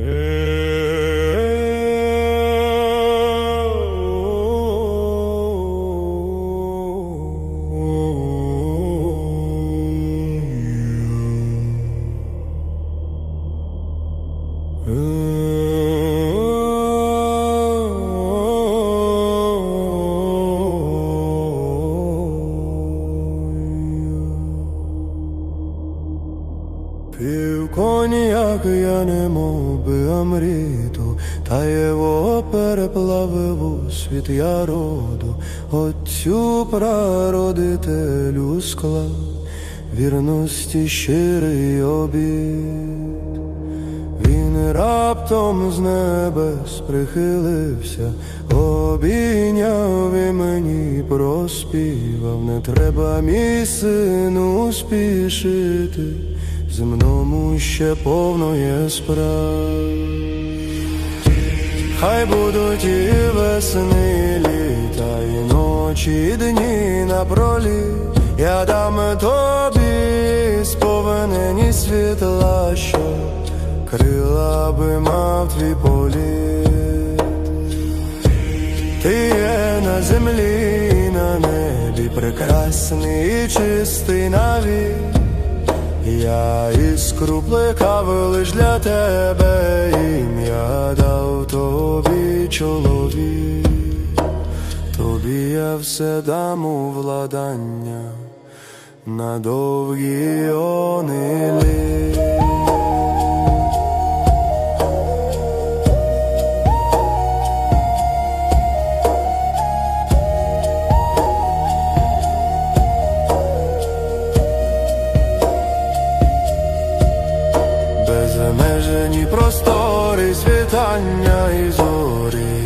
Ooh. Коньяк я не мов би Амріту, та його переплавив у світ я роду, Отцю прародителю склав, вірності щирий обід. Він раптом з небес прихилився, обійняв і мені проспівав, не треба мій сину спішити, земному ще повно справ. Хай будуть і весни, і літа, і ночі, і дні напроліт, я дам тобі сповнені світла, що крила би мав твій політ. Ти є на землі, і на небі, прекрасний і чистий навік. Я іскру плекав лиш для тебе, ім'я дав тобі чоловік, тобі я все дам у владання на довгі они Безмежені простори, світання і зорі,